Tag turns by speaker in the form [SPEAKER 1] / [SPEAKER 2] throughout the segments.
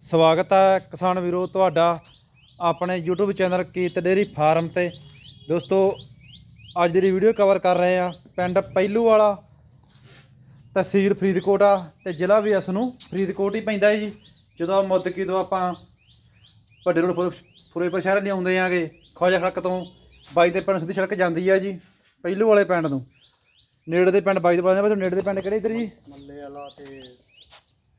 [SPEAKER 1] ਸਵਾਗਤ ਹੈ ਕਿਸਾਨ ਵੀਰੋ ਤੁਹਾਡਾ ਆਪਣੇ YouTube ਚੈਨਲ ਕੀਤ ਡੇਰੀ ਫਾਰਮ ਤੇ। ਦੋਸਤੋ, ਅੱਜ ਦੀ ਵੀਡੀਓ ਕਵਰ ਕਰ ਰਹੇ ਆ ਪਿੰਡ ਪਹਿਲੂ ਵਾਲਾ, ਤਹਿਸੀਲ ਫਰੀਦਕੋਟ ਆ ਤੇ ਜ਼ਿਲ੍ਹਾ ਵੀ ਇਸ ਨੂੰ ਫਰੀਦਕੋਟ ਹੀ ਪੈਂਦਾ ਹੈ ਜੀ। ਜਦੋਂ ਮੁੱਦਕੀ ਤੋਂ ਆਪਾਂ ਵੱਡੇ ਰੋਡ ਫੁਰੇਪੁਰ ਸ਼ਹਿਰ ਲਈ ਆਉਂਦੇ ਆਗੇ ਖਵਾਜਾ ਸੜਕ ਤੋਂ ਬਾਈ ਦੇ ਪਿੰਡ ਸਿੱਧੀ ਸੜਕ ਜਾਂਦੀ ਆ ਜੀ, ਪਹਿਲੂ ਵਾਲੇ ਪਿੰਡ ਨੂੰ। ਨੇੜੇ ਦੇ ਪਿੰਡ, ਬਾਈ ਦੇ ਪਿੰਡ, ਨੇੜੇ ਦੇ ਪਿੰਡ ਕਿਹੜੇ ਇੱਧਰ ਜੀ?
[SPEAKER 2] ਮੱਲੇ ਵਾਲਾ ਤੇ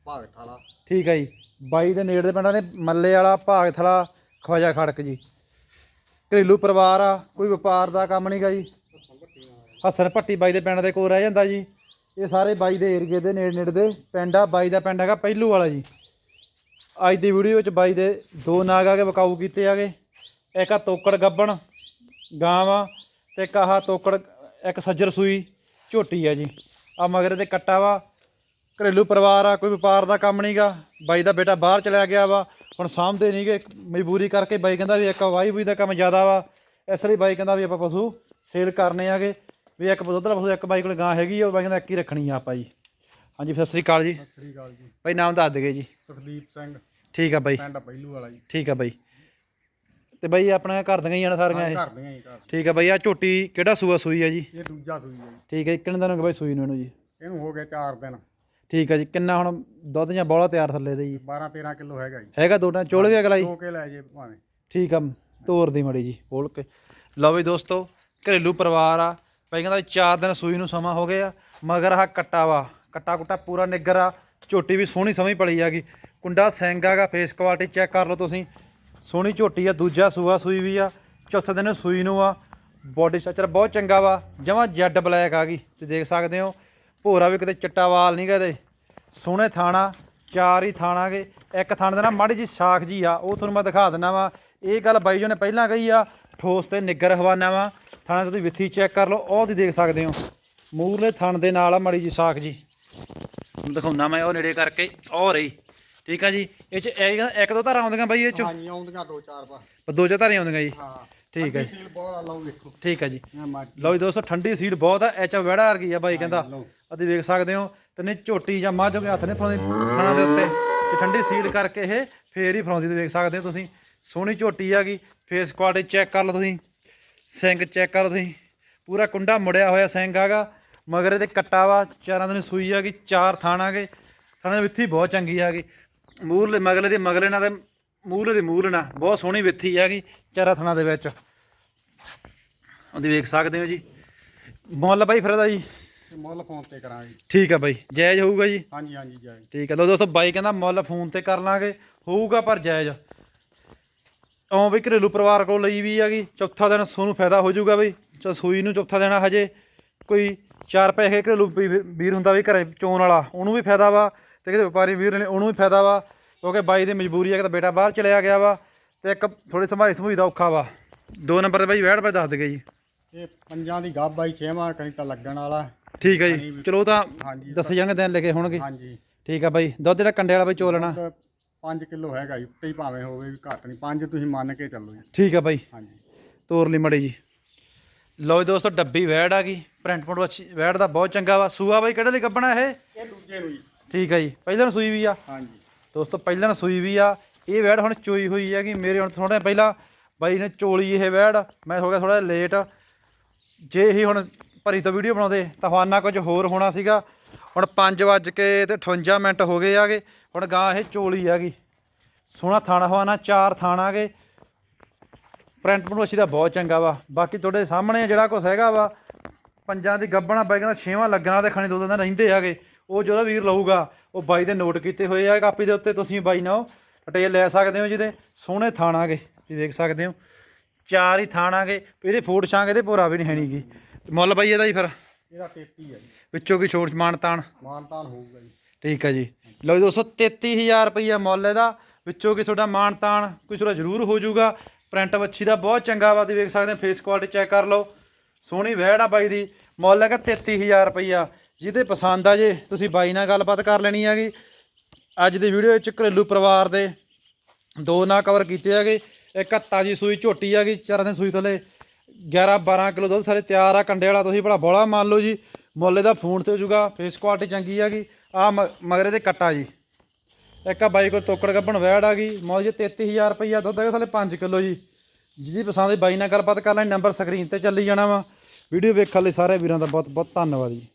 [SPEAKER 2] ਭਗਤ ਵਾਲਾ
[SPEAKER 1] ਠੀਕ ਹੈ ਜੀ। ਬਾਈ ਦੇ ਨੇੜੇ ਦੇ ਪਿੰਡਾਂ ਦੇ ਮੱਲੇ ਵਾਲਾ ਭਾਗ ਥਲਾ ਖਵਾਜਾ ਖੜਕ ਜੀ। ਘਰੇਲੂ ਪਰਿਵਾਰ ਆ, ਕੋਈ ਵਪਾਰ ਦਾ ਕੰਮ ਨਹੀਂਗਾ ਜੀ। ਹਸਨ ਭੱਟੀ ਬਾਈ ਦੇ ਪਿੰਡ ਦੇ ਕੋਲ ਰਹਿ ਜਾਂਦਾ ਜੀ। ਇਹ ਸਾਰੇ ਬਾਈ ਦੇ ਏਰੀਏ ਦੇ ਨੇੜੇ ਨੇੜੇ ਦੇ ਪਿੰਡ ਆ। ਬਾਈ ਦਾ ਪਿੰਡ ਹੈਗਾ ਪਹਿਲੂ ਵਾਲਾ ਜੀ। ਅੱਜ ਦੀ ਵੀਡੀਓ ਵਿੱਚ ਬਾਈ ਦੇ ਦੋ ਨਾਗ ਆ ਕੇ ਵਕਾਊ ਕੀਤੇ ਆਗੇ ਇੱਕ ਆ ਤੋਕੜ ਗੱਬਣ ਗਾਂ ਵਾ ਤੇ ਇੱਕ ਆਹ ਤੋਕੜ, ਇੱਕ ਸੱਜਰ ਸੂਈ ਝੋਟੀ ਆ ਜੀ। ਆ ਮਗਰ ਤੇ ਕੱਟਾ ਵਾ। ਘਰੇਲੂ ਪਰਿਵਾਰ ਆ ਕੋਈ ਵਪਾਰ ਦਾ ਕੰਮ ਨਹੀਂਗਾ ਬਾਈ ਦਾ ਬੇਟਾ ਬਾਹਰ ਚਲਿਆ ਗਿਆ ਵਾ ਹੁਣ ਸਾਂਭਦੇ ਨਹੀਂਗੇ ਮਜਬੂਰੀ ਕਰਕੇ ਬਾਈ ਕਹਿੰਦਾ ਵੀ ਇੱਕ ਵਾਈ ਬੂਈ ਦਾ ਕੰਮ ਜ਼ਿਆਦਾ ਵਾ। ਇਸ ਲਈ ਬਾਈ ਕਹਿੰਦਾ ਵੀ ਆਪਾਂ ਪਸ਼ੂ ਸੇਲ ਕਰਨੇ ਆਗੇ ਵੀ ਇੱਕ ਦੁੱਧ ਪਸ਼ੂ ਇੱਕ ਬਾਈ ਕੋਲ ਗਾਂ ਹੈਗੀ ਆ ਉਹ ਬਾਈ ਕਹਿੰਦਾ ਇੱਕ ਹੀ ਰੱਖਣੀ ਆ ਆਪਾਂ ਜੀ। ਹਾਂਜੀ ਸਤਿ ਸ੍ਰੀ ਅਕਾਲ ਜੀ।
[SPEAKER 2] ਸਤਿ ਸ੍ਰੀ ਅਕਾਲ ਜੀ।
[SPEAKER 1] ਬਾਈ ਨਾਮ ਦੱਸ ਦਗੇ ਜੀ।
[SPEAKER 2] ਸੁਖਦੀਪ ਸਿੰਘ।
[SPEAKER 1] ਠੀਕ ਆ ਬਾਈ।
[SPEAKER 2] ਪਿੰਡ ਪਹਿਲੂ ਵਾਲਾ ਜੀ।
[SPEAKER 1] ਠੀਕ ਆ ਬਾਈ। ਤੇ ਬਾਈ ਆਪਣੇ ਘਰ ਦੀਆਂ ਹੀ ਆ ਸਾਰੀਆਂ ਇਹ?
[SPEAKER 2] ਘਰ ਦੀਆਂ ਹੀ ਘਰ।
[SPEAKER 1] ਠੀਕ ਆ ਬਾਈ ਆ ਝੋਟੀ ਕਿਹੜਾ ਸੂਆ ਸੂਈ ਆ ਜੀ?
[SPEAKER 2] ਇਹ ਦੂਜਾ ਸੂਈ ਜੀ।
[SPEAKER 1] ਠੀਕ ਜੀ, ਕਿੰਨੇ ਦਿਨ ਹੋ ਗਏ ਬਾਈ ਸੂਈ ਨੂੰ ਇਹਨੂੰ ਜੀ?
[SPEAKER 2] ਇਹਨੂੰ ਹੋ ਗਏ 4 ਦਿਨ।
[SPEAKER 1] ਠੀਕ ਆ ਜੀ ਕਿੰਨਾ ਹੁਣ ਦੁੱਧ ਜਾਂ ਬੋਲਾ ਤਿਆਰ ਥੱਲੇ ਦੇ ਜੀ?
[SPEAKER 2] 12 13 ਕਿਲੋ ਹੈਗਾ ਜੀ।
[SPEAKER 1] ਹੈਗਾ ਦੋ ਟਾਂ ਚੋਲ ਵੀ ਅਗਲਾ ਜੀ?
[SPEAKER 2] ਦੋ ਕੇ ਲੈ ਜੇ ਭਾਵੇਂ।
[SPEAKER 1] ਠੀਕ ਆ ਤੋਰ ਦੀ ਮੜੀ ਜੀ ਖੋਲ ਕੇ। ਲਓ ਵੀ ਦੋਸਤੋ ਘਰੇਲੂ ਪਰਿਵਾਰ ਆ। ਭਾਈ ਕਹਿੰਦਾ ਚਾਰ ਦਿਨ ਸੂਈ ਨੂੰ ਸਮਾਂ ਹੋ ਗਿਆ ਮਗਰ ਆਹ ਕੱਟਾ ਵਾ। ਕੱਟਾ ਕੁੱਟਾ ਪੂਰਾ ਨਿੱਗਰ ਆ ਝੋਟੀ ਵੀ ਸੋਹਣੀ ਸਮਝ ਪਲੀ ਹੈਗੀ ਕੁੰਡਾ ਸਿੰਘ ਹੈਗਾ ਫੇਸ ਕੁਆਲਿਟੀ ਚੈੱਕ ਕਰ ਲਓ ਤੁਸੀਂ। ਸੋਹਣੀ ਝੋਟੀ ਆ ਦੂਜਾ ਸੂਆ ਸੂਈ ਵੀ ਆ ਚੌਥੇ ਦਿਨ ਸੂਈ ਨੂੰ ਆ। ਬੋਡੀ ਸਟਰਕਚਰ ਬਹੁਤ ਚੰਗਾ ਵਾ ਜਮਾਂ ਜੈਡ ਬਲੈਕ ਆ ਗਈ ਤੁਸੀਂ ਦੇਖ ਸਕਦੇ ਹੋ। ਭੋਰਾ ਵੀ ਕਿਤੇ ਚਿੱਟਾ ਵਾਲ ਨਹੀਂ ਕਦੇ ਸੋਹਣੇ ਥਾਣਾ ਚਾਰ ਹੀ ਥਾਣਾਗੇ ਇੱਕ ਥਾਣ ਦੇ ਨਾਲ ਮਾੜੀ ਜੀ ਸ਼ਾਖ ਜੀ ਆ ਉਹ ਤੁਹਾਨੂੰ ਮੈਂ ਦਿਖਾ ਦਿੰਦਾ ਵਾ। ਇਹ ਗੱਲ ਬਾਈ ਜੀ ਨੇ ਪਹਿਲਾਂ ਕਹੀ ਆ ਠੋਸ ਤੇ ਨਿੱਗਰ ਹਵਾਨਾ ਵਾ। ਥਾਣਾ ਤੁਸੀਂ ਵਿੱਥੀ ਚੈੱਕ ਕਰ ਲਓ ਉਹ ਤੁਸੀਂ ਦੇਖ ਸਕਦੇ ਹੋ। ਮੂਰਲੇ ਥਣ ਦੇ ਨਾਲ ਆ ਮਾੜੀ ਜੀ ਸ਼ਾਖ ਜੀ। ਹੁਣ ਦਿਖਾਉਣਾ ਮੈਂ ਉਹ ਨੇੜੇ ਕਰਕੇ ਉਹ ਰਹੀ। ਠੀਕ ਆ ਜੀ ਇਹ ਚ ਇੱਕ ਦੋ ਧਾਰਾਂ ਆਉਂਦੀਆਂ ਬਾਈ ਇਹ ਚ?
[SPEAKER 2] ਹਾਂਜੀ ਆਉਂਦੀਆਂ ਦੋ ਚਾਰ ਪਾ
[SPEAKER 1] ਦੋ ਚਾਰ ਧਾਰੀਆਂ ਆਉਂਦੀਆਂ ਜੀ।
[SPEAKER 2] ਹਾਂ।
[SPEAKER 1] ਠੀਕ ਹੈ
[SPEAKER 2] ਸੀਲ ਬਹੁਤ ਆ ਲਓ ਵੇਖੋ।
[SPEAKER 1] ਠੀਕ ਆ ਜੀ।
[SPEAKER 2] ਮੈਂ
[SPEAKER 1] ਲਓ ਜੀ ਦੋਸਤੋ ਠੰਡੀ ਸੀਲ ਬਹੁਤ ਆ ਐਚ ਵੜਾ ਵਰਗੀ ਆ ਬਾਈ ਕਹਿੰਦਾ।
[SPEAKER 2] ਲਓ।
[SPEAKER 1] ਅਸੀਂ ਵੇਖ ਸਕਦੇ ਹੋ ਤੇ ਨਹੀਂ ਝੋਟੀ ਜਾਂ ਮੱਝ ਹੋ ਕੇ ਹੱਥ ਨੇ ਫਲਾਉਂਦੀ ਥਣਾ ਦੇ ਉੱਤੇ। ਤੇ ਠੰਡੀ ਸੀਲ ਕਰਕੇ ਇਹ ਫੇਰ ਹੀ ਫਲਾਉਂਦੀ ਤੇ ਵੇਖ ਸਕਦੇ ਹੋ ਤੁਸੀਂ। ਸੋਹਣੀ ਝੋਟੀ ਹੈਗੀ ਫੇਸ ਕੁਆਲਿਟੀ ਚੈੱਕ ਕਰ ਲਓ ਤੁਸੀਂ। ਸਿੰਗ ਚੈੱਕ ਕਰ ਲਓ ਤੁਸੀਂ। ਪੂਰਾ ਕੁੰਡਾ ਮੁੜਿਆ ਹੋਇਆ ਸਿੰਗ ਹੈਗਾ ਮਗਰ ਇਹਦੇ ਕੱਟਾ ਵਾ ਚਾਰਾਂ ਦਿਨ ਸੂਈ ਹੈਗੀ ਚਾਰ ਥਾਣਾਗੇ ਥਾਣੇ ਦੀ ਵਿੱਥੀ ਬਹੁਤ ਚੰਗੀ ਹੈਗੀ ਮੂਰਲੇ ਮਗਲੇ ਦੇ ਮਗਲੇ ਨਾਲ ਤੇ ਮੂਰਲੇ ਦੇ ਮੂਰਲੇ ਨਾਲ ਬਹੁਤ ਸੋਹਣੀ ਵਿੱਥੀ ਹੈਗੀ ਚਾਰਾਂ ਥਾਣਾ ਦੇ ਵਿੱਚ। ਉਹਦੀ ਵੇਖ ਸਕਦੇ ਹੋ ਜੀ। ਮੁੱਲ ਬਾਈ ਫਿਰ ਇਹਦਾ ਜੀ
[SPEAKER 2] ਮੁੱਲ ਫੋਨ ਤੇ ਕਰਾਂਗੇ।
[SPEAKER 1] ਠੀਕ ਆ ਬਾਈ ਜਾਇਜ਼ ਹੋਊਗਾ ਜੀ?
[SPEAKER 2] ਹਾਂਜੀ ਹਾਂਜੀ ਜਾਈ
[SPEAKER 1] ਠੀਕ ਹੈ ਲੋ ਦੋਸਤੋ ਬਾਈ ਕਹਿੰਦਾ ਮੁੱਲ ਫੋਨ ਤੇ ਕਰ ਲਾਂਗੇ ਹੋਊਗਾ ਪਰ ਜਾਇਜ਼। ਓਂ ਵੀ ਘਰੇਲੂ ਪਰਿਵਾਰ ਕੋਲ ਲਈ ਵੀ ਹੈਗੀ ਚੌਥਾ ਦਿਨ ਸੋਨੂੰ ਫਾਇਦਾ ਹੋ ਜਾਊਗਾ ਬਈ। ਚਾ ਸੂਈ ਨੂੰ ਚੌਥਾ ਦੇਣਾ ਹਜੇ ਕੋਈ ਚਾਰ ਪੈਸੇ ਘਰੇਲੂ ਵੀ- ਵੀਰ ਹੁੰਦਾ ਵੀ ਘਰੇ ਚੋਣ ਵਾਲਾ ਉਹਨੂੰ ਵੀ ਫਾਇਦਾ ਵਾ ਤੇ ਕਿਤੇ ਵਪਾਰੀ ਵੀਰ ਨੇ ਉਹਨੂੰ ਵੀ ਫਾਇਦਾ ਵਾ। ਕਿਉਂਕਿ ਬਾਈ ਦੀ ਮਜਬੂਰੀ ਹੈ ਕਿ ਤਾਂ ਬੇਟਾ ਬਾਹਰ ਚਲਿਆ ਗਿਆ ਵਾ ਤੇ ਇੱਕ ਥੋੜੀ ਸੰਭਾਈ ਸੰਭੂਈ ਦਾ ਔਖਾ ਵਾ। ਦੋ ਨੰਬਰ ਤੇ ਬਾਈ ਵੈੜ ਪਾ ਦੱਸ ਦਗੇ ਜੀ
[SPEAKER 2] ਇਹ ਪੰਜਾਂ ਦੀ ਗੱਭ ਆਈ ਛੇਵਾਂ ਕਣੀ ਤਾਂ ਲੱਗਣ ਵਾਲਾ।
[SPEAKER 1] ਠੀਕ ਹੈ ਜੀ। ਚਲੋ ਤਾਂ
[SPEAKER 2] ਹਾਂਜੀ।
[SPEAKER 1] ਦੱਸ ਜਾਂਗੇ ਦਿਨ ਲਿਖੇ ਹੋਣਗੇ।
[SPEAKER 2] ਹਾਂਜੀ।
[SPEAKER 1] ਠੀਕ ਆ ਬਾਈ। ਦੁੱਧ ਜਿਹੜਾ ਕੰਡੇ ਵਾਲਾ ਬਾਈ ਚੋਲਣਾ
[SPEAKER 2] 5 ਕਿਲੋ ਹੈਗਾ ਜੀ। ਉੱਤੇ ਹੀ ਭਾਵੇਂ ਹੋਵੇ ਵੀ ਘੱਟ ਨਹੀਂ। 5 ਤੁਸੀਂ ਮੰਨ ਕੇ ਚੱਲੋ ਜੀ।
[SPEAKER 1] ਠੀਕ ਆ ਬਾਈ।
[SPEAKER 2] ਹਾਂਜੀ।
[SPEAKER 1] ਤੋਰ ਲਈ ਮੜੀ ਜੀ। ਲਓ ਜੀ ਦੋਸਤੋ ਡੱਬੀ ਵੈੜ ਆ ਗਈ। ਪ੍ਰਿੰਟ ਪੁੰਟ ਵੈੜ ਦਾ ਬਹੁਤ ਚੰਗਾ ਵਾ। ਸੂਆ ਬਾਈ ਕਿਹੜੇ ਲਈ ਕੱਪਣਾ ਇਹ?
[SPEAKER 2] ਇਹ ਦੂਜੇ ਨੂੰ ਜੀ।
[SPEAKER 1] ਠੀਕ ਆ ਜੀ। ਪਹਿਲਾਂ ਸੂਈ ਵੀ ਆ।
[SPEAKER 2] ਹਾਂਜੀ।
[SPEAKER 1] ਦੋਸਤੋ, ਪਹਿਲਾਂ ਨੂੰ ਸੂਈ ਵੀ ਆ। ਇਹ ਵੈੜ ਹੁਣ ਚੋਈ ਹੋਈ ਹੈਗੀ। ਮੇਰੇ ਹੁਣ ਥੋੜਾ ਪਹਿਲਾਂ ਬਾਈ ਨੇ ਚੋਲੀ ਇਹ ਵੈੜ। ਮੈਂ ਹੋ ਗਿਆ ਥੋੜਾ ਲੇਟ ਜੇ ਇਹ ਹੁਣ ਭਰੀ ਤੋਂ ਵੀਡੀਓ ਬਣਾਉਂਦੇ, ਤਾਂ ਫਾਨਾ ਕੁਝ ਹੋਰ ਹੋਣਾ ਸੀਗਾ। ਹੁਣ 5 ਵੱਜ ਕੇ ਤੇ 58 ਮਿੰਟ ਹੋ ਗਏ ਆਗੇ। ਹੁਣ ਗਾਂ ਇਹ ਚੋਲੀ ਹੈਗੀ। ਸੋਹਣਾ ਥਾਣਾ ਹਵਾਨਾ, ਚਾਰ ਥਾਣਾ ਥਾਣਾਗੇ ਪ੍ਰਿੰਟ ਪਨੋਸ਼ੀ ਦਾ ਬਹੁਤ ਚੰਗਾ ਵਾ। ਬਾਕੀ ਤੁਹਾਡੇ ਸਾਹਮਣੇ ਜਿਹੜਾ ਕੁਛ ਹੈਗਾ ਵਾ, ਪੰਜਾਂ ਦੀ ਗੱਬਣਾ ਬਾਈ ਕਹਿੰਦਾ ਛੇਵਾਂ ਲੱਗਣਾ ਤੇ ਖਾਣੇ ਦੋ ਦਿਨ ਰਹਿੰਦੇ ਹੈਗੇ ਉਹ ਜਿਹੜਾ ਵੀਰ ਲਊਗਾ ਉਹ ਬਾਈ ਦੇ ਨੋਟ ਕੀਤੇ ਹੋਏ ਆ ਕਾਪੀ ਦੇ ਉੱਤੇ ਤੁਸੀਂ ਬਾਈ ਨਾਲ ਡਿਟੇਲ ਲੈ ਸਕਦੇ ਹੋ ਜਿਹਦੇ ਸੋਹਣੇ ਥਾਣਾਗੇ ਤੁਸੀਂ ਦੇਖ ਸਕਦੇ ਹੋ। ਚਾਰ ਹੀ ਥਾਣਾਗੇ ਇਹਦੇ ਫੋੜ ਛਾਂਗ ਇਹਦੇ ਭੋਰਾ ਵੀ ਨਹੀਂ ਹੈਣੀਗੀ ਮੁੱਲ ਬਾਈ ਇਹਦਾ ਜੀ ਫਿਰ?
[SPEAKER 2] ਇਹਦਾ 33 ਹੈ ਜੀ।
[SPEAKER 1] ਵਿੱਚੋਂ ਕੀ ਛੋਟ ਮਾਨ ਤਾਣ?
[SPEAKER 2] ਮਾਨਤਾਨ ਹੋਊਗਾ ਜੀ।
[SPEAKER 1] ਠੀਕ ਹੈ ਜੀ। ਲਓ ਜੀ ਦੋਸਤੋ 33000 ਰੁਪਈਆ ਮੁੱਲ ਇਹਦਾ। ਵਿੱਚੋਂ ਕੀ ਤੁਹਾਡਾ ਮਾਣ ਤਾਣ ਕੋਈ ਤੁਹਾਡਾ ਜ਼ਰੂਰ ਹੋ ਜਾਊਗਾ। ਪ੍ਰਿੰਟ ਵੱਛੀ ਦਾ ਬਹੁਤ ਚੰਗਾ ਵਾ ਤੁਸੀਂ ਵੇਖ ਸਕਦੇ ਹੋ ਫੇਸ ਕੁਆਲਿਟੀ ਚੈੱਕ ਕਰ ਲਓ। ਸੋਹਣੀ ਵਹਿੜ ਆ ਬਾਈ ਦੀ। ਮੁੱਲ ਹੈਗਾ 33000 ਰੁਪਈਆ। ਜਿਹਦੇ ਪਸੰਦ ਆ ਜੇ, ਤੁਸੀਂ ਬਾਈ ਨਾਲ ਗੱਲਬਾਤ ਕਰ ਲੈਣੀ ਹੈਗੀ। ਅੱਜ ਦੀ ਵੀਡੀਓ ਵਿੱਚ ਘਰੇਲੂ ਪਰਿਵਾਰ ਦੇ ਦੋ ਨਾਂ ਕਵਰ ਕੀਤੇ ਹੈਗੇ। ਇੱਕ ਹੱਤਾ ਜੀ ਸੂਈ ਝੋਟੀ ਹੈਗੀ, ਚਾਰਾਂ ਦਿਨ ਸੂਈ ਥੱਲੇ 11 12 ਕਿਲੋ ਦੁੱਧ ਸਾਰੇ ਤਿਆਰ ਆ ਕੰਡੇ ਵਾਲਾ, ਤੁਸੀਂ ਭਲਾ ਬੋਲਾ ਮੰਨ ਲਓ ਜੀ। ਮੁੱਲੇ ਦਾ ਫੋਨ ਤੇ ਹੋ ਜਾਊਗਾ ਫੇਸ ਕੁਆਲਿਟੀ ਚੰਗੀ ਹੈਗੀ। ਆ ਮਗਰੇ ਦੇ ਕੱਟਾ ਜੀ। ਇੱਕ ਆ ਬਾਈ ਕੋਲ ਤੋਕੜ ਗੱਭਣ ਵੈੜ ਆ ਗਈ। ਮੌਜ ਜੀ 33000 ਰੁਪਈਆ ਦੁੱਧ ਹੈਗਾ ਥੱਲੇ 5 ਕਿਲੋ ਜੀ। ਜਿਹਦੀ ਪਸੰਦ ਹੈ ਬਾਈ ਨਾਲ ਗੱਲਬਾਤ ਕਰ ਲੈਣੀ, ਨੰਬਰ ਸਕਰੀਨ ਤੇ ਚੱਲੀ ਜਾਣਾ ਵਾ। ਵੀਡੀਓ ਵੇਖਣ ਲਈ ਸਾਰੇ ਵੀਰਾਂ ਦਾ ਬਹੁਤ ਬਹੁਤ ਧੰਨਵਾਦ ਜੀ।